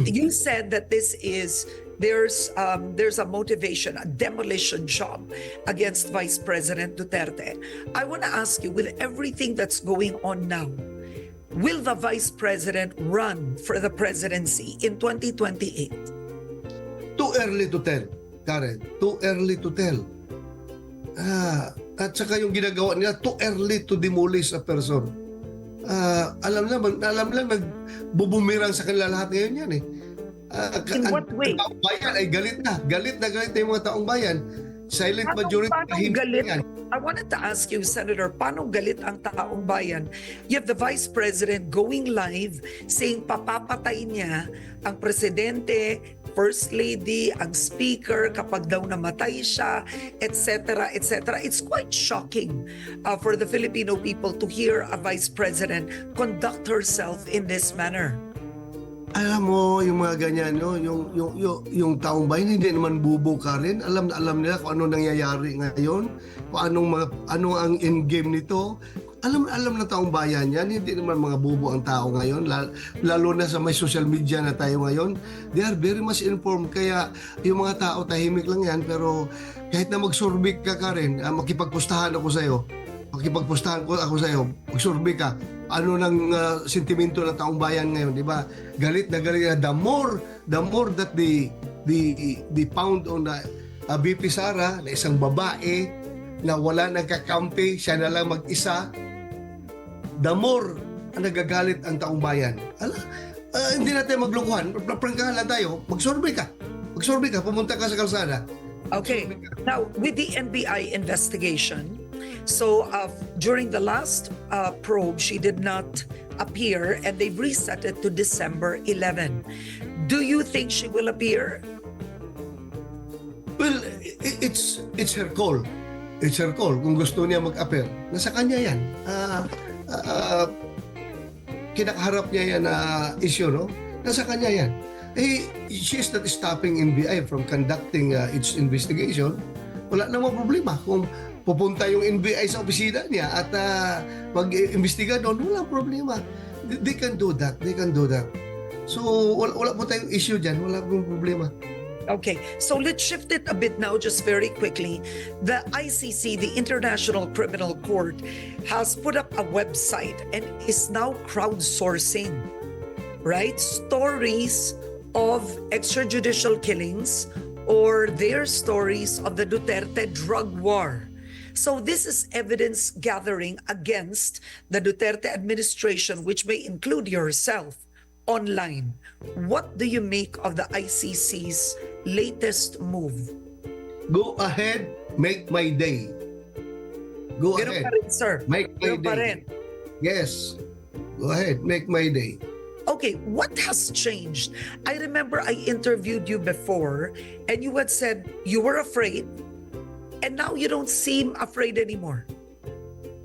you said that this is there's um, there's a motivation, a demolition job against Vice President Duterte. I want to ask you, with everything that's going on now, will the Vice President run for the presidency in 2028? Too early to tell, Karen. Too early to tell. Ah, at saka yung ginagawa nila, too early to demolish a person. Ah, alam naman, alam lang nagbubumirang sa kanila lahat ngayon yan eh. Ah, In what way? Ang bayan ay galit na. Galit na galit na yung mga taong bayan. Silent Paano- majority paano galit? yan. I wanted to ask you, Senator, paano galit ang taong bayan? You have the Vice President going live saying papapatay niya ang Presidente, First Lady, ang Speaker kapag daw namatay siya, etc., etc. It's quite shocking uh, for the Filipino people to hear a Vice President conduct herself in this manner. Alam mo, yung mga ganyan, no? yung, yung, yung, yung taong bayan, hindi naman bubo ka rin. Alam na alam nila kung ano nangyayari ngayon, kung anong, mga, ano ang endgame nito. Alam alam na taong bayan yan, hindi naman mga bubo ang tao ngayon, lalo, na sa may social media na tayo ngayon. They are very much informed, kaya yung mga tao tahimik lang yan, pero kahit na magsurbik ka ka rin, ah, makipagpustahan ako sa'yo, makipagpustahan ko ako sa'yo, magsurvey ka, ano ng ah, sentimento ng taong bayan ngayon, di ba? Galit na galit na. The more, the more that the, the, the pound on the uh, BP Sara, na isang babae, na wala nagkakampi, siya na lang mag-isa, the more ang nagagalit ang taong bayan. Ala, ah, hindi natin maglukuhan. Prangkahan lang tayo. Mag-survey ka. Mag-survey ka. Pumunta ka sa kalsada. Okay. Now, with the NBI investigation, so uh, during the last uh, probe, she did not appear and they've reset it to December 11. Do you think she will appear? Well, it's it's her call. It's her call kung gusto niya mag-appear. Nasa kanya yan. Ah, ah, kinakaharap niya yan na issue, no? Nasa kanya yan. Eh, she's not stopping NBI from conducting uh, its investigation. Wala namang problema. Kung pupunta yung NBI sa opisina niya at uh, mag-imbestiga doon, wala problema. They, they can do that. They can do that. So, wala, wala po tayong issue dyan. Wala pong problema. Okay, so let's shift it a bit now, just very quickly. The ICC, the International Criminal Court, has put up a website and is now crowdsourcing, right? Stories of extrajudicial killings or their stories of the Duterte drug war. So this is evidence gathering against the Duterte administration, which may include yourself online. What do you make of the ICC's latest move? Go ahead, make my day. Go Ganun ahead, pa rin, sir. make my Ganun pa rin. day. Yes. Go ahead, make my day. Okay, what has changed? I remember I interviewed you before and you had said you were afraid and now you don't seem afraid anymore.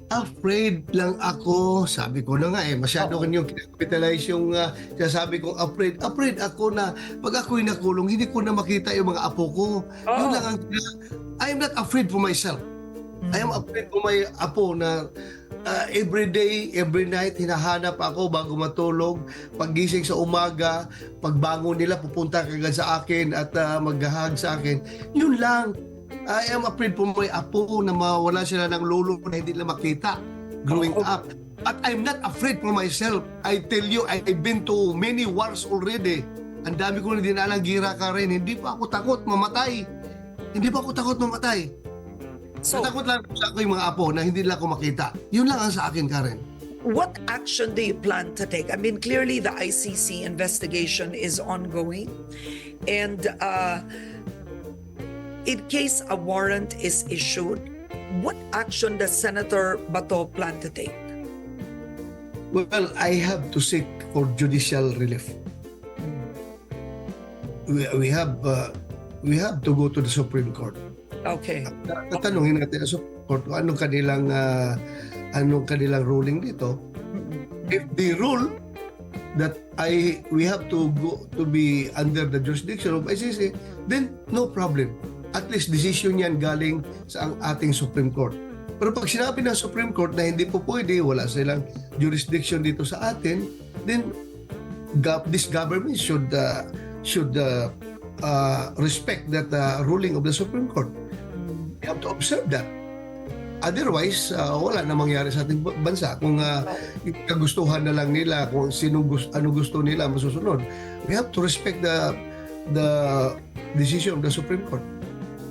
Afraid lang ako. Sabi ko na nga eh, masyado Oo. kanyang kinapitalize yung uh, sabi kong afraid. Afraid ako na pag ako'y nakulong, hindi ko na makita yung mga apo ko. Yun Oo. lang ang I am not afraid for myself. I am afraid for my apo na uh, every day, every night, hinahanap ako bago matulog. Paggising sa umaga, pagbangon nila, pupunta kagad sa akin at uh, maghahag sa akin. Yun lang. I am afraid for my apo na mawala sila ng lolo na hindi nila makita growing Oo. up. But I'm not afraid for myself. I tell you, I've been to many wars already. Ang dami ko na dinalang gira ka rin. Hindi pa ako takot mamatay. Hindi pa ako takot mamatay. So, Natakot lang sa ako yung mga apo na hindi nila ako makita. Yun lang ang sa akin, Karen. what action do you plan to take? I mean, clearly the ICC investigation is ongoing. And uh, in case a warrant is issued, what action does Senator Bato plan to take? Well, I have to seek for judicial relief. We, we have uh, we have to go to the Supreme Court. Okay. Tatanungin natin sa Supreme Court kung anong kanilang uh, anong kanilang ruling dito. If they rule that I we have to go to be under the jurisdiction of ICC, then no problem. At least decision yan galing sa ang ating Supreme Court. Pero pag sinabi ng Supreme Court na hindi po pwede, wala silang jurisdiction dito sa atin, then this government should uh, should uh, uh, respect that uh, ruling of the Supreme Court. We have to observe that. Otherwise, uh, wala na mangyari sa ating ba- bansa kung uh, kagustuhan na lang nila kung sino gusto ano gusto nila masusunod. We have to respect the the decision of the Supreme Court.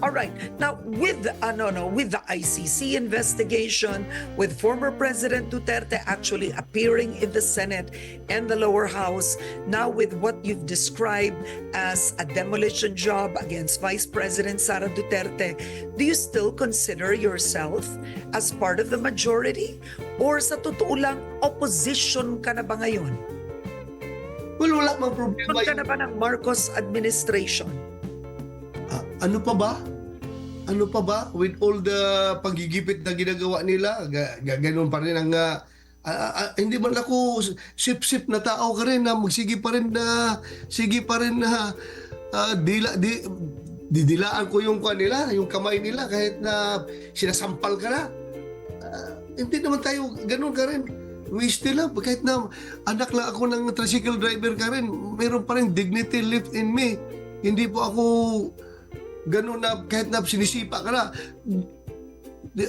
All right. Now, with uh, no, no, with the ICC investigation, with former President Duterte actually appearing in the Senate and the lower house, now with what you've described as a demolition job against Vice President Sara Duterte, do you still consider yourself as part of the majority? Or sa totoo lang, opposition ka na ba ngayon? Well, wala mang problema ka na ba ng Marcos administration? Ah, ano pa ba? Ano pa ba? With all the pagigipit na ginagawa nila, ga, ga, ganun pa rin ang... ah, ah, ah, hindi man ako sip-sip na tao ka rin na magsige pa rin na sige pa rin na ah, dila di didilaan ko yung kanila, yung kamay nila kahit na sinasampal ka na. Ah, hindi naman tayo ganun ka rin. We still have, kahit na anak lang ako ng tricycle driver ka rin, meron pa rin dignity left in me. Hindi po ako ganun na kahit na sinisipa ka na,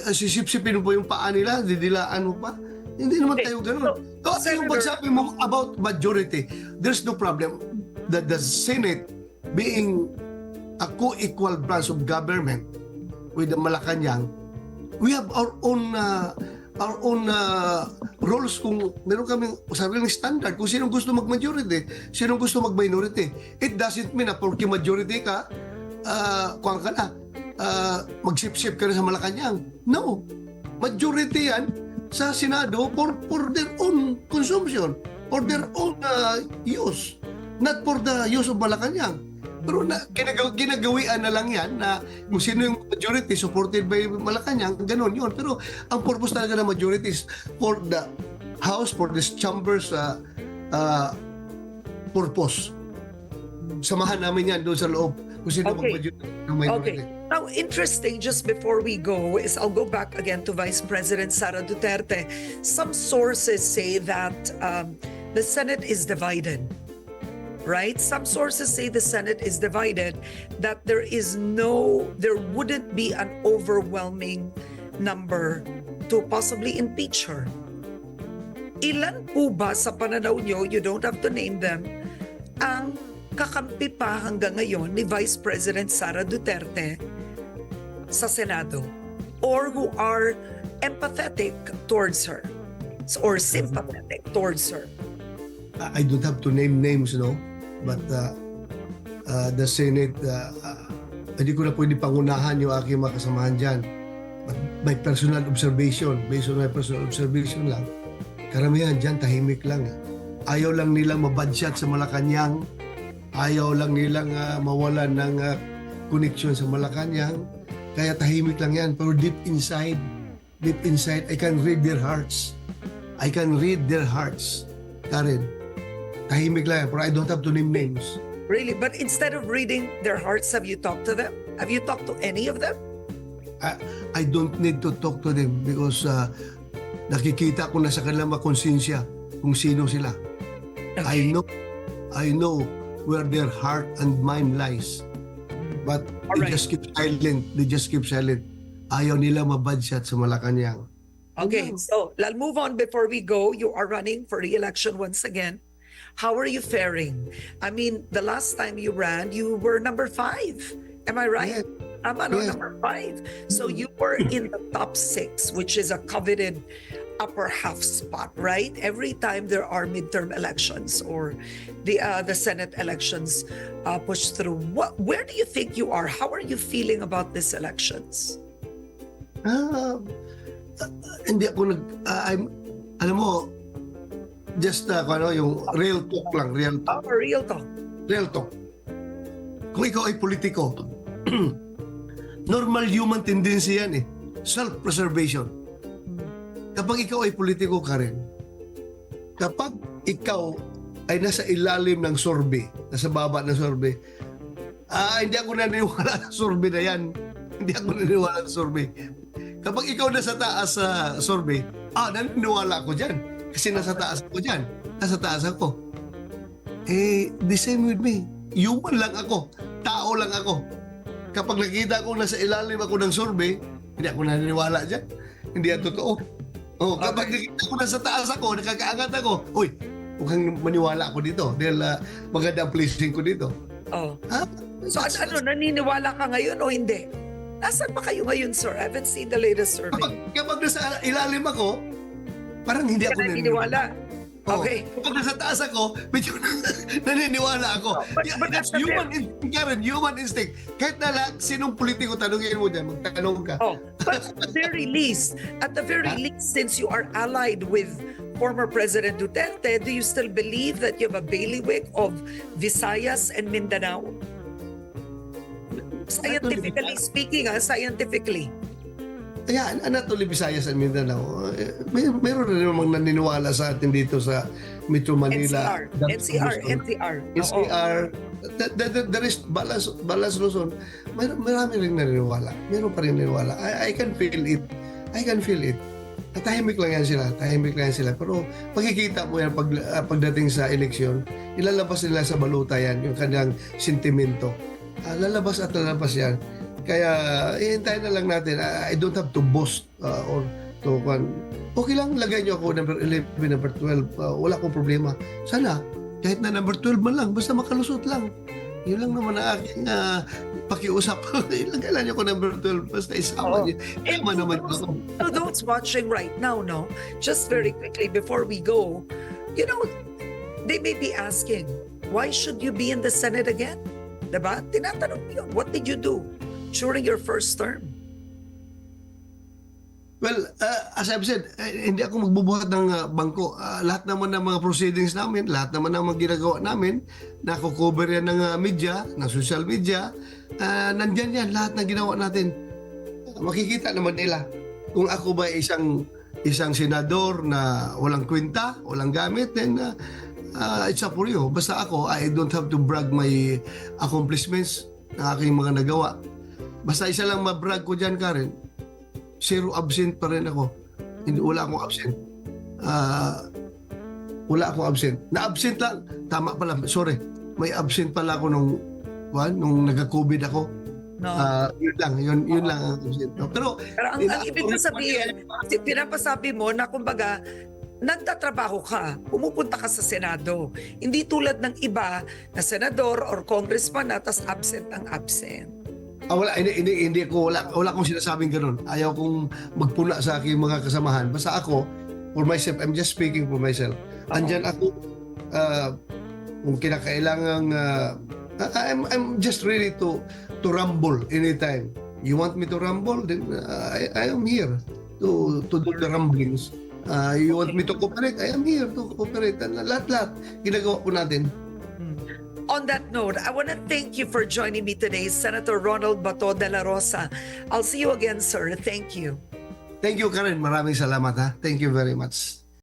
ah, sisip-sipin mo pa yung paa nila, didilaan mo pa. Hindi naman tayo ganun. So, yung Senator- pagsabi mo about majority, there's no problem. The, the Senate being a co-equal branch of government with the Malacanang, we have our own uh, our own uh, roles kung meron kaming sariling standard kung sino gusto mag-majority, sino gusto mag-minority. It doesn't mean na porque majority ka, uh, kuwan ka na, uh, magsip-sip ka na sa Malacanang. No. Majority yan sa Senado for, for their own consumption, for their own uh, use, not for the use of Malacanang. Pero na, ginagaw, ginagawian na lang yan na kung sino yung majority supported by Malacanang, ganun yun. Pero ang purpose talaga ng majority is for the House, for this chamber's uh, uh, purpose. Samahan namin yan doon sa loob kung sino Okay. mag-majority ng minority. Okay. Now, interesting, just before we go, is I'll go back again to Vice President Sara Duterte. Some sources say that um, the Senate is divided, right? Some sources say the Senate is divided, that there is no, there wouldn't be an overwhelming number to possibly impeach her. Ilan po ba sa pananaw nyo, you don't have to name them, ang kakampi pa hanggang ngayon ni Vice President Sara Duterte sa Senado or who are empathetic towards her or sympathetic towards her. I don't have to name names, no? But uh, uh, the Senate, uh, uh, hindi ko na pwede pangunahan yung aking mga kasamahan dyan. But my personal observation, based on my personal observation lang, karamihan dyan tahimik lang. eh. Ayaw lang nilang mabadshot sa Malacanang. Ayaw lang nilang uh, mawalan ng uh, connection sa Malacanang. Kaya tahimik lang yan. Pero deep inside, deep inside, I can read their hearts. I can read their hearts. Karen, tahimik lang yan, pero I don't have to name names. Really? But instead of reading their hearts, have you talked to them? Have you talked to any of them? I, I don't need to talk to them because uh, nakikita ko na sa kanilang mga konsensya kung sino sila. I know, I know where their heart and mind lies. But they Alright. just keep silent. They just keep silent. Ayaw nila mabadshot sa Malacanang. Okay, so I'll move on before we go. You are running for re-election once again. How are you faring? I mean, the last time you ran, you were number five. Am I right? Yes. Tama, no? Yes. Number five. So you were in the top six, which is a coveted upper half spot, right? Every time there are midterm elections or the uh, the Senate elections uh, push through, what where do you think you are? How are you feeling about these elections? Ah, ah, hindi ako nag... ah, I'm, alam mo, just uh, ano, yung real talk lang, real talk. Oh, real talk. real talk. Kung ikaw ay politiko, normal human tendency yan eh. Self-preservation. Kapag ikaw ay politiko ka rin, kapag ikaw ay nasa ilalim ng sorbe, nasa baba ng sorbe, ah, hindi ako naniniwala sa sorbe na yan. Hindi ako naniniwala sa sorbe. Kapag ikaw nasa taas sa sorbe, ah, naniniwala ako dyan. Kasi nasa taas ako dyan. Nasa taas ako. Eh, the same with me. Human lang ako. Tao lang ako. Kapag nakita ko nasa ilalim ako ng survey, hindi ako naniniwala dyan. Hindi yan totoo. Oh, kapag nakita ko nasa taas ako, nakakaangat ako, uy, mukhang maniwala ako dito dahil uh, maganda ang placing ko dito. Oh. Ha? So ano, ano, naniniwala ka ngayon o hindi? Nasaan ba kayo ngayon, sir? I haven't seen the latest Kapag, survey. kapag nasa ilalim ako, parang hindi ako ka naniniwala. Okay. Kapag nasa taas ako, medyo naniniwala ako. But- but that's human instinct, Karen, human instinct. Kahit na lahat, sinong politiko tanongin mo dyan, magtanong ka. Oh, but at the very least, at the very least, since you are allied with former President Duterte, do you still believe that you have a bailiwick of Visayas and Mindanao? Scientifically speaking, ah, scientifically. Kaya Anatoly Visayas and Mindanao, eh, may, meron na namang naniniwala sa atin dito sa Metro Manila. NCR, NCR, NCR. NCR, the, the, the, the rest, Balas, Balas Luzon, may, marami rin naniniwala. Meron pa rin naniniwala. I, I can feel it. I can feel it. Tahimik lang yan sila. Tahimik lang yan sila. Pero makikita mo yan pag, ah, pagdating sa eleksyon, ilalabas nila sa baluta yan, yung kanyang sentimento. Ah, lalabas at lalabas yan. Kaya, ihintayin na lang natin. I don't have to boast ah, or to kwan. Okay lang, lagay niyo ako number 11, number 12. Ah, wala akong problema. Sana, kahit na number 12 man lang, basta makalusot lang. Yun lang naman ang aking ah, pakiusap. Ilagay lang niyo ako number 12, basta isama Oo. niyo. Tama naman those, ako. to those watching right now, no, just very quickly before we go, you know, they may be asking, why should you be in the Senate again? Diba? Tinatanong yun, what did you do during your first term? Well, uh, as I've said, eh, hindi ako magbubuhat ng uh, bangko. Ah, lahat naman ng mga proceedings namin, lahat naman ng mga ginagawa namin, nakukover yan ng uh, media, ng social media, ah, nandyan yan, lahat ng ginawa natin. Makikita naman nila kung ako ba isang isang senador na walang kwenta, walang gamit, then uh, uh, it's up for you. Basta ako, I don't have to brag my accomplishments ng aking mga nagawa. Basta isa lang mabrag ko dyan, Karen, zero absent pa rin ako. Hindi, wala akong absent. Ah, wala akong absent. Na-absent lang. Tama pala. Sorry. May absent pala ako nung, one, nung nagka-COVID ako. No. Ah, yun lang. Yun, yun lang ang absent. No? Pero, Pero ang, ang ibig ko sabihin, pinapasabi mo na kumbaga, nagtatrabaho ka, pumupunta ka sa Senado. Hindi tulad ng iba na senador or congressman na tas absent ang absent. Ah, wala, hindi, hindi, hindi ko, wala, wala akong sinasabing ganun. Ayaw kong magpuna sa aking mga kasamahan. Basta ako, for myself, I'm just speaking for myself. Andyan ako, uh, kung kinakailangan, uh, I'm, I'm just ready to to rumble anytime. You want me to rumble? Then uh, I, I am here to to do the rumblings. Uh, you want me to cooperate? I am here to cooperate. And lahat-lahat, ginagawa po natin. On that note, I want to thank you for joining me today, Senator Ronald Bato de la Rosa. I'll see you again, sir. Thank you. Thank you, Karen. Maraming salamat ha. Thank you very much.